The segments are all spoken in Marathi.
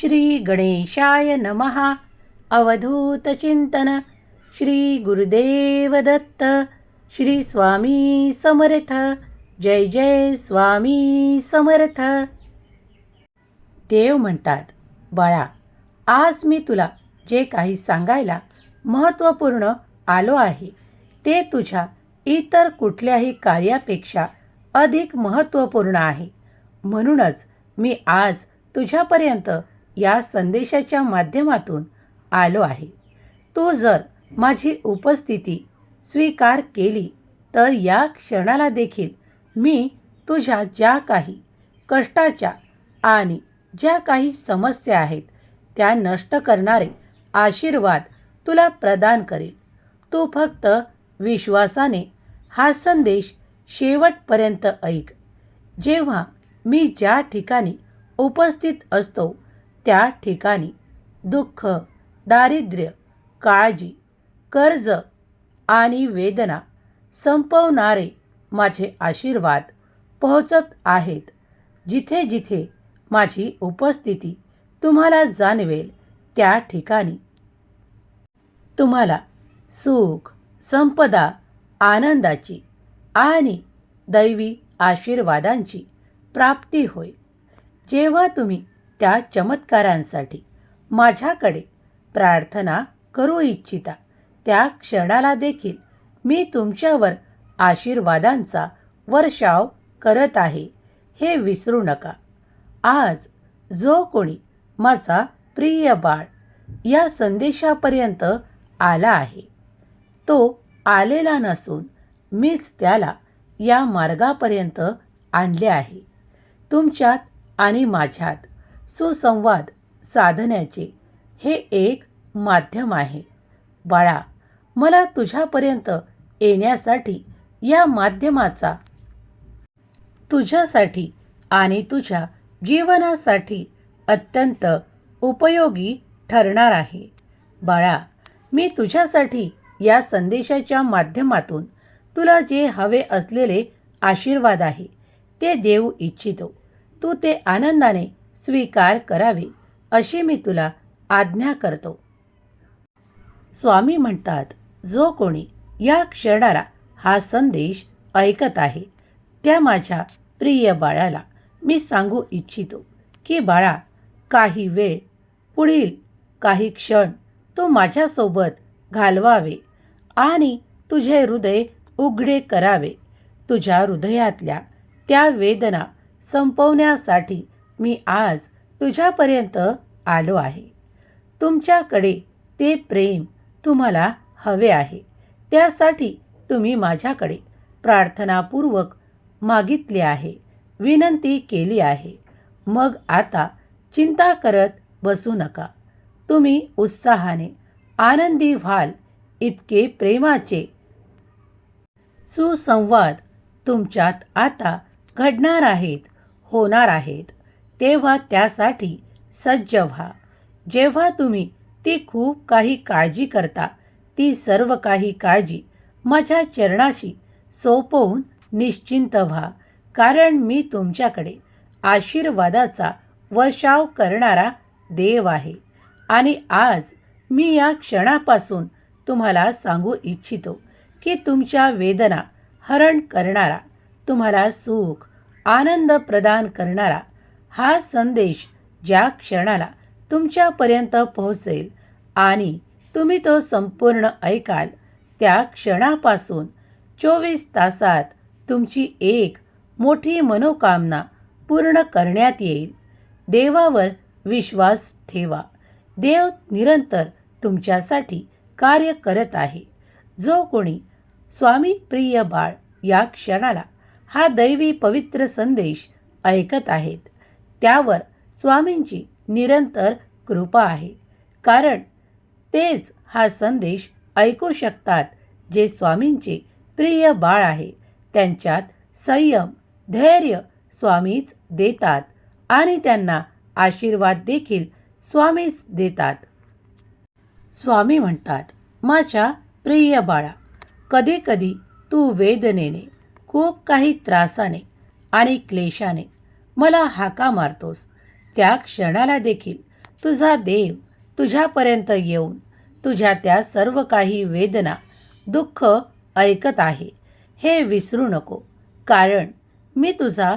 श्री गणेशाय नमः। अवधूतचिंतन श्री गुरुदेव दत्त श्री स्वामी समर्थ। जय जय स्वामी समर्थ। देव म्हणतात बाळा आज मी तुला जे काही सांगायला महत्त्वपूर्ण आलो आहे ते तुझ्या इतर कुठल्याही कार्यापेक्षा अधिक महत्त्वपूर्ण आहे. म्हणूनच मी आज तुझ्यापर्यंत या संदेशाच्या माध्यमातून आलो आहे. तू जर माझी उपस्थिती स्वीकार केली तर या क्षणाला देखील मी तुझ्या ज्या काही कष्टाच्या आणि ज्या काही समस्या आहेत त्या नष्ट करणारे आशीर्वाद तुला प्रदान करेल. तू फक्त विश्वासाने हा संदेश शेवटपर्यंत ऐक. जेव्हा मी ज्या ठिकाणी उपस्थित असतो त्या ठिकाणी दुःख दारिद्र्य काळजी कर्ज आणि वेदना संपवणारे माझे आशीर्वाद पोहोचत आहेत. जिथे जिथे माझी उपस्थिती तुम्हाला जाणवेल त्या ठिकाणी. तुम्हाला सुख संपदा आनंदाची आणि दैवी आशीर्वादांची प्राप्ती होईल. जेव्हा तुम्ही त्या चमत्कारांसाठी माझ्याकडे प्रार्थना करू इच्छिता. त्या क्षणाला देखील मी तुमच्यावर आशीर्वादांचा वर्षाव करत आहे. हे विसरू नका. आज जो कोणी माझा प्रिय बाळ या संदेशापर्यंत आला आहे तो आलेला नसून मीच त्याला या मार्गापर्यंत आणले आहे. तुमच्यात आणि माझ्यात सुसंवाद साधण्याचे हे एक माध्यम आहे. बाळा मला तुझ्यापर्यंत येण्यासाठी या माध्यमाचा तुझ्यासाठी आणि तुझ्या जीवनासाठी अत्यंत उपयोगी ठरणार आहे. बाळा मी तुझ्यासाठी या संदेशाच्या माध्यमातून तुला जे हवे असलेले आशीर्वाद आहे ते देऊ इच्छितो. तू ते आनंदाने स्वीकार करावे अशी मी तुला आज्ञा करतो. स्वामी म्हणतात जो कोणी या क्षणाला हा संदेश ऐकत आहे त्या माझ्या प्रिय बाळाला मी सांगू इच्छितो की बाळा काही वेळ पुढील काही क्षण तू माझ्यासोबत घालवावे आणि तुझे हृदय उघडे करावे. तुझ्या हृदयातल्या त्या वेदना संपवण्यासाठी मी आज तुझ्यापर्यंत आलो आहे. तुमच्याकडे ते प्रेम तुम्हाला हवे आहे. त्यासाठी तुम्ही माझ्याकडे प्रार्थनापूर्वक मागितले आहे विनंती केली आहे. मग आता चिंता करत बसू नका. तुम्ही उत्साहाने आनंदी व्हाल इतके प्रेमाचे सुसंवाद तुमच्यात आता घडणार आहेत होणार आहेत. तेव्हा त्यासाठी सज्ज व्हा. जेव्हा तुम्ही ती खूप काही काळजी करता ती सर्व काही काळजी माझ्या चरणाशी सोपवून निश्चिंत व्हा कारण मी तुमच्याकडे आशीर्वादाचा वर्षाव करणारा देव आहे आणि आज मी या क्षणापासून तुम्हाला सांगू इच्छितो की तुमच्या वेदना हरण करणारा तुम्हाला सुख आनंद प्रदान करणारा हा संदेश ज्या क्षणाला तुमच्यापर्यंत पोहोचेल आणि तुम्ही तो संपूर्ण ऐकाल त्या क्षणापासून चोवीस तासात तुमची एक मोठी मनोकामना पूर्ण करण्यात येईल. देवावर विश्वास ठेवा. देव निरंतर तुमच्यासाठी कार्य करत आहे. जो कोणी स्वामी प्रिय बाळ या क्षणाला हा दैवी पवित्र संदेश ऐकत आहेत त्यावर स्वामींची निरंतर कृपा आहे. कारण तेच हा संदेश ऐकू शकतात जे स्वामींचे प्रिय बाळ आहे. त्यांच्यात संयम धैर्य स्वामीच देतात आणि त्यांना आशीर्वाद देखील स्वामीच देतात. स्वामी म्हणतात माझ्या प्रिय बाळा कधीकधी तू वेदनेने खूप काही त्रासाने आणि क्लेशाने मला हाका मारतोस. त्या क्षणाला देखील तुझा देव तुझ्यापर्यंत येऊन तुझ्या त्या सर्व काही वेदना दुःख ऐकत आहे. हे विसरू नको. कारण मी तुझा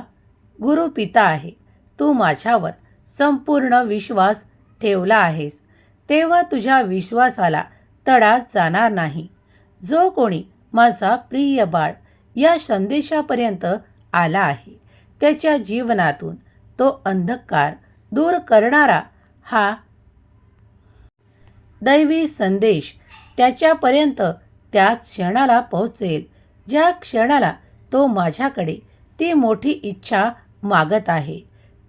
गुरुपिता आहे. तू माझ्यावर संपूर्ण विश्वास ठेवला आहेस. तेव्हा तुझ्या विश्वासाला तडा जाणार नाही. जो कोणी माझा प्रिय बाळ या संदेशापर्यंत आला आहे. त्याच्या जीवनातून तो अंधकार दूर करणारा हा दैवी संदेश त्याच्यापर्यंत त्याच क्षणाला पोहोचेल. ज्या क्षणाला तो माझ्याकडे ती मोठी इच्छा मागत आहे.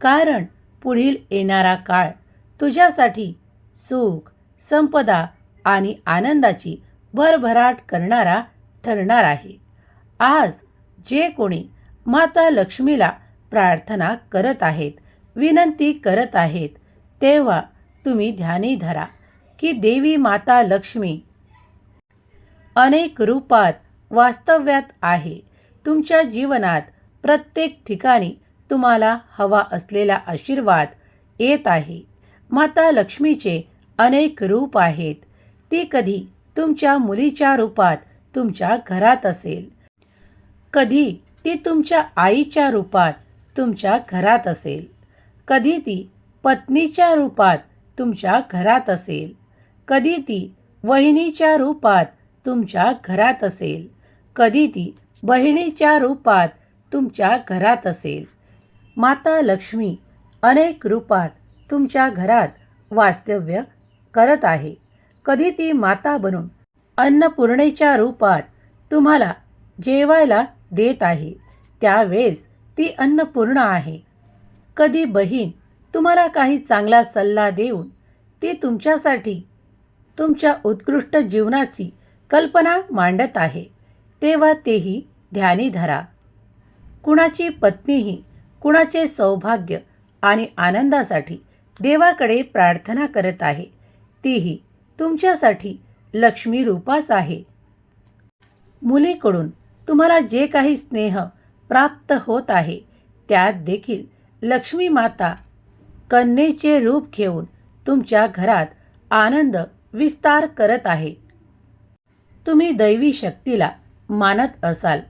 कारण पुढील येणारा काळ तुझ्यासाठी सुख संपदा आणि आनंदाची भरभराट करणारा ठरणार आहे. आज जे कोणी माता लक्ष्मीला प्रार्थना करत आहेत विनंती करत आहेत. तेव्हा तुम्ही ध्यानी धरा की देवी माता लक्ष्मी अनेक रूपात वास्तव्यात आहे. तुमच्या जीवनात प्रत्येक ठिकाणी तुम्हाला हवा असलेला आशीर्वाद येत आहे. माता लक्ष्मीचे अनेक रूप आहेत. ती कधी तुमच्या मुलीच्या रूपात तुमच्या घरात असेल. कधी ती तुमच्या आईच्या रूपात तुमच्या घरात असेल. कधी ती पत्नीच्या रूपात तुमच्या घरात असेल. कधी ती वहिनीच्या रूपात तुमच्या घरात असेल. कधी ती बहिणीच्या रूपात तुमच्या घरात असेल. माता लक्ष्मी अनेक रूपात तुमच्या घरात वास्तव्य करत आहे. कधी ती माता बनून अन्नपूर्णेच्या रूपात तुम्हाला जेवायला देत आहे. त्यावेळेस ती अन्नपूर्ण आहे. कधी बहीण तुम्हाला काही चांगला सल्ला देऊन ती तुमच्यासाठी तुमच्या उत्कृष्ट जीवनाची कल्पना मांडत आहे तेव्हा तेही ध्यानी धरा. कुणाची पत्नीही कुणाचे सौभाग्य आणि आनंदासाठी देवाकडे प्रार्थना करत आहे तीही तुमच्यासाठी लक्ष्मी रूपाच आहे. मुलीकडून तुम्हाला जे काही स्नेह प्राप्त होत आहे त्यात देखील लक्ष्मी माता कन्येचे रूप घेऊन तुमच्या घरात आनंद विस्तार करत आहे. तुम्ही दैवी शक्तीला मानत असाल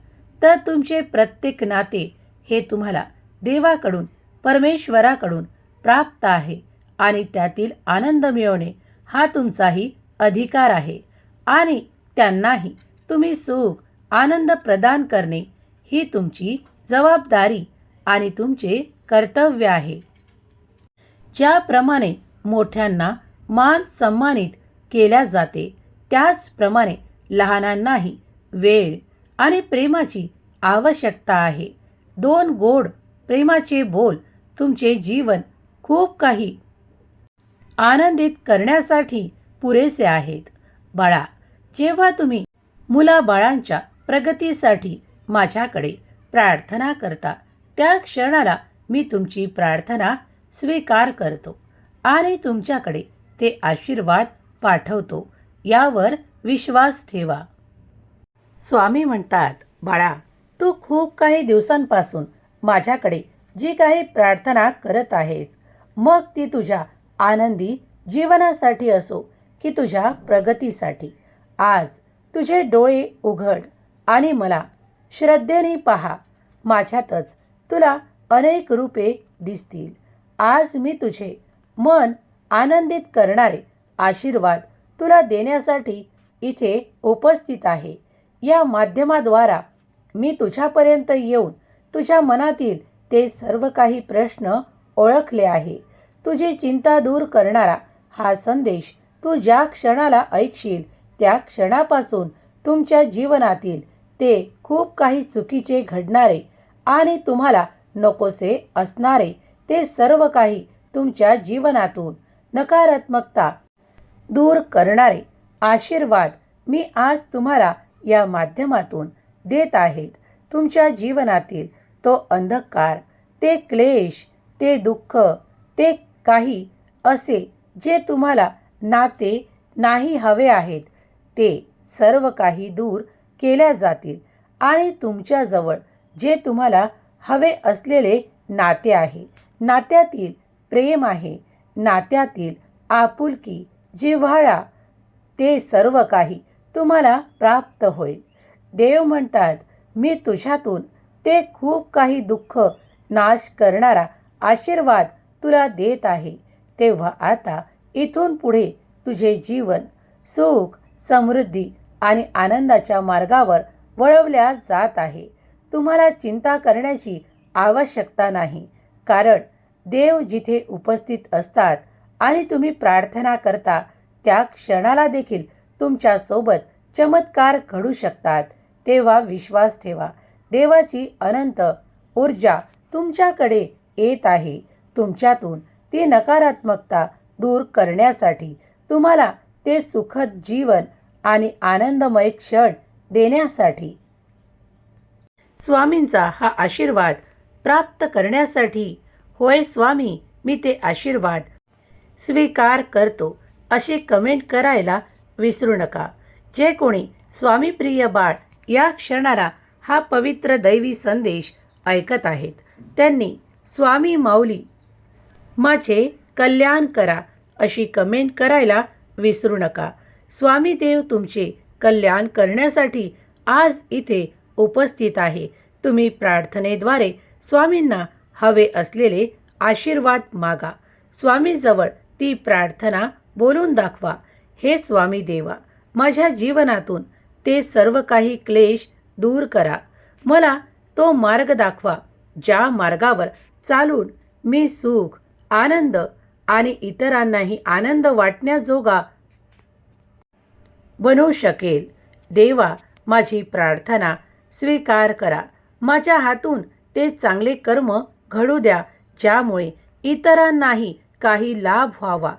तर तुमचे प्रत्येक नाते हे तुम्हाला देवाकडून परमेश्वराकडून प्राप्त आहे आणि त्यातील आनंद मिळवणे हा तुमचाही अधिकार आहे आणि त्यांनाही तुम्ही सुख आनंद प्रदान करणे ही तुमची जबाबदारी आणि तुमचे कर्तव्य आहे. ज्याप्रमाणे मोठ्यांना मान सन्मानित केल्या जाते त्याचप्रमाणे लहानांनाही वेळ आणि प्रेमाची आवश्यकता आहे. दोन गोड प्रेमाचे बोल तुमचे जीवन खूप काही आनंदित करण्यासाठी पुरेसे आहेत. बाळा जेव्हा तुम्ही मुलाबाळांच्या प्रगतीसाठी माझ्याकडे प्रार्थना करता. त्या क्षणाला मी तुमची प्रार्थना स्वीकार करतो आणि तुमच्याकडे ते आशीर्वाद पाठवतो. यावर विश्वास ठेवा. स्वामी म्हणतात बाळा तू खूप काही दिवसांपासून माझ्याकडे जी काही प्रार्थना करत आहेस. मग ती तुझ्या आनंदी जीवनासाठी असो की तुझ्या प्रगतीसाठी. आज तुझे डोळे उघड. आणि मला श्रद्धेने पहा माझ्यातच तुला अनेक रूपे दिसतील. आज मी तुझे मन आनंदित करणारे आशीर्वाद तुला देण्यासाठी इथे उपस्थित आहे. या माध्यमाद्वारा मी तुझ्यापर्यंत येऊन तुझ्या मनातील ते सर्व काही प्रश्न ओळखले आहे. तुझी चिंता दूर करणारा हा संदेश तू ज्या क्षणाला ऐकशील त्या क्षणापासून तुमच्या जीवनातील ते खूप काही चुकीचे घडणारे आणि तुम्हाला नकोसे असणारे. ते सर्व काही तुमच्या जीवनातून नकारात्मकता दूर करणारे. आशीर्वाद मी आज तुम्हाला या माध्यमातून देत आहेत तुमच्या जीवनातील तो अंधकार ते क्लेश ते दुःख ते काही असे जे तुम्हाला नाते नाही हवे आहेत ते सर्व काही दूर केल्या जातील आणि तुमच्याजवळ जे तुम्हाला हवे असलेले नाते आहे. नात्यातील प्रेम आहे. नात्यातील आपुलकी जिव्हाळा ते सर्व काही तुम्हाला प्राप्त होईल. देव म्हणतात मी तुझ्यातून ते खूप काही दुःख नाश करणारा आशीर्वाद तुला देत आहे. तेव्हा आता इथून पुढे तुझे जीवन सुख समृद्धी आणि आनंदाच्या मार्गावर वळवल्या जात आहे. तुम्हाला चिंता करण्याची आवश्यकता नाही. कारण देव जिथे उपस्थित असतात आणि तुम्ही प्रार्थना करता त्या क्षणाला देखील तुमच्यासोबत चमत्कार घडू शकतात. तेव्हा विश्वास ठेवा. देवाची अनंत ऊर्जा तुमच्याकडे येत आहे. तुमच्यातून ती नकारात्मकता दूर करण्यासाठी तुम्हाला ते सुखद जीवन आणि आनंदमय क्षण देण्यासाठी. स्वामींचा हा आशीर्वाद प्राप्त करण्यासाठी. होय स्वामी मी ते आशीर्वाद स्वीकार करतो अशी कमेंट करायला विसरू नका. जे कोणी स्वामीप्रिय बाळ या क्षणाला हा पवित्र दैवी संदेश ऐकत आहेत त्यांनी स्वामी माऊली माझे कल्याण करा अशी कमेंट करायला विसरू नका. स्वामी देव तुमचे कल्याण करण्यासाठी आज इथे उपस्थित आहे. तुम्ही प्रार्थनेद्वारे स्वामींना हवे असलेले आशीर्वाद मागा. स्वामीजवळ ती प्रार्थना बोलून दाखवा. हे स्वामी देवा माझ्या जीवनातून ते सर्व काही क्लेश दूर करा. मला तो मार्ग दाखवा ज्या मार्गावर चालून मी सुख आनंद आणि इतरांनाही आनंद वाटण्याजोगा बनू शकेल. देवा माझी प्रार्थना स्वीकार करा. माझ्या हातून ते चांगले कर्म घडू द्या ज्यामुळे इतरांनाही काही लाभ व्हावा.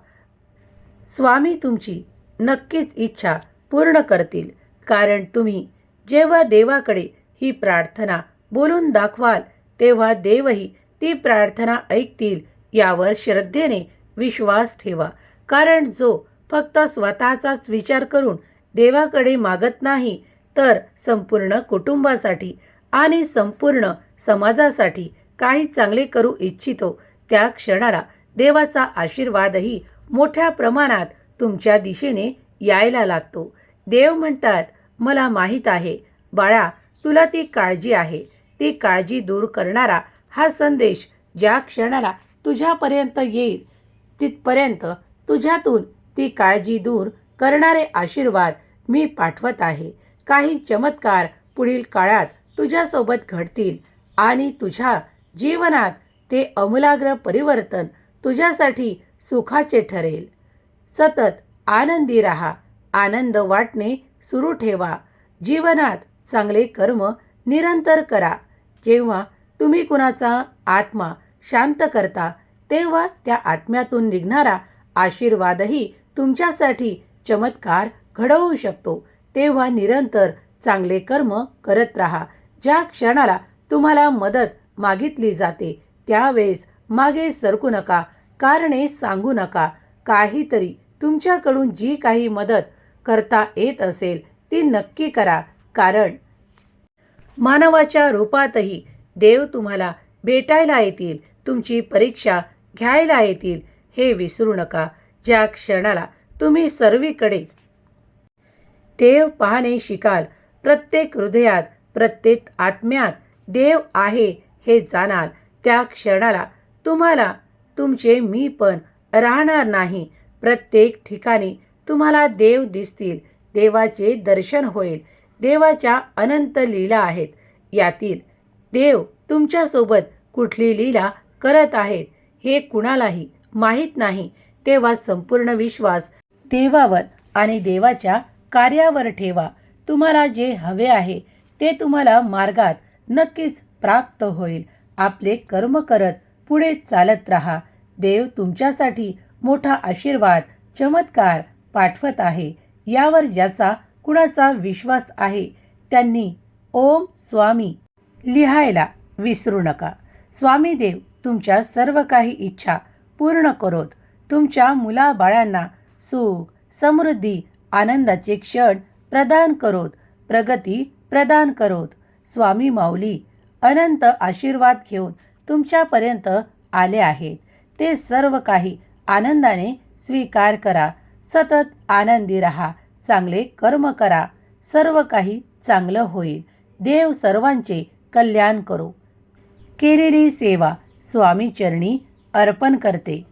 स्वामी तुमची नक्कीच इच्छा पूर्ण करतील. कारण तुम्ही जेव्हा देवाकडे ही प्रार्थना बोलून दाखवाल तेव्हा देवही ती प्रार्थना ऐकतील यावर श्रद्धेने विश्वास ठेवा. कारण जो फक्त स्वतःचाच विचार करून देवाकडे मागत नाही तर संपूर्ण कुटुंबासाठी आणि संपूर्ण समाजासाठी काही चांगले करू इच्छितो. त्या क्षणाला देवाचा आशीर्वादही मोठ्या प्रमाणात तुमच्या दिशेने यायला लागतो. देव म्हणतात मला माहीत आहे. बाळा तुला ती काळजी आहे. ती काळजी दूर करणारा हा संदेश ज्या क्षणाला तुझ्यापर्यंत येईल तिथपर्यंत तुझ्यातून ती काळजी दूर करणारे आशीर्वाद मी पाठवत आहे. काही चमत्कार पुढील काळात तुझ्यासोबत घडतील आणि तुझ्या जीवनात ते अमूलाग्र परिवर्तन तुझ्यासाठी सुखाचे ठरेल. सतत आनंदी राहा. आनंद वाटणे सुरू ठेवा. जीवनात चांगले कर्म निरंतर करा. जेव्हा तुम्ही कुणाचा आत्मा शांत करता तेव्हा त्या आत्म्यातून निघणारा आशीर्वादही तुमच्यासाठी चमत्कार घडवू शकतो. तेव्हा निरंतर चांगले कर्म करत राहा. ज्या क्षणाला तुम्हाला मदत मागितली जाते त्यावेळेस मागे सरकू नका कारणे सांगू नका. काहीतरी तुमच्याकडून जी काही मदत करता येत असेल ती नक्की करा. कारण मानवाच्या रूपातही देव तुम्हाला भेटायला येतील तुमची परीक्षा घ्यायला येतील हे विसरू नका. ज्या क्षणाला तुम्ही सर्वीकडे. देव पाहणे शिकाल. प्रत्येक हृदयात प्रत्येक आत्म्यात देव आहे हे जाणाल. त्या क्षणाला तुम्हाला तुमचे मी पण राहणार नाही. प्रत्येक ठिकाणी तुम्हाला देव दिसतील. देवाचे दर्शन होईल. देवाच्या अनंत लीला आहेत. यातील देव तुमच्यासोबत कुठली लीला करत आहेत हे कुणालाही माहीत नाही. तेव्हा संपूर्ण विश्वास देवावर आणि देवाच्या कार्यावर ठेवा. तुम्हाला जे हवे आहे ते तुम्हाला मार्गात नक्कीच प्राप्त होईल. आपले कर्म करत पुढे चालत राहा. देव तुमच्यासाठी मोठा आशीर्वाद चमत्कार पाठवत आहे. यावर ज्याचा कुणाचा विश्वास आहे त्यांनी ओम स्वामी लिहायला विसरू नका. स्वामी देव तुमच्या सर्व काही इच्छा पूर्ण करोत. तुमच्या मुलाबाळांना सुख समृद्धी आनंदाचे क्षण प्रदान करोत प्रगती प्रदान करोत. स्वामी माऊली अनंत आशीर्वाद घेऊन तुमच्यापर्यंत आले आहेत. ते सर्व काही आनंदाने स्वीकार करा. सतत आनंदी राहा. चांगले कर्म करा. सर्व काही चांगलं होईल. देव सर्वांचे कल्याण करो. केलेली सेवा स्वामी चरणी अर्पण करते.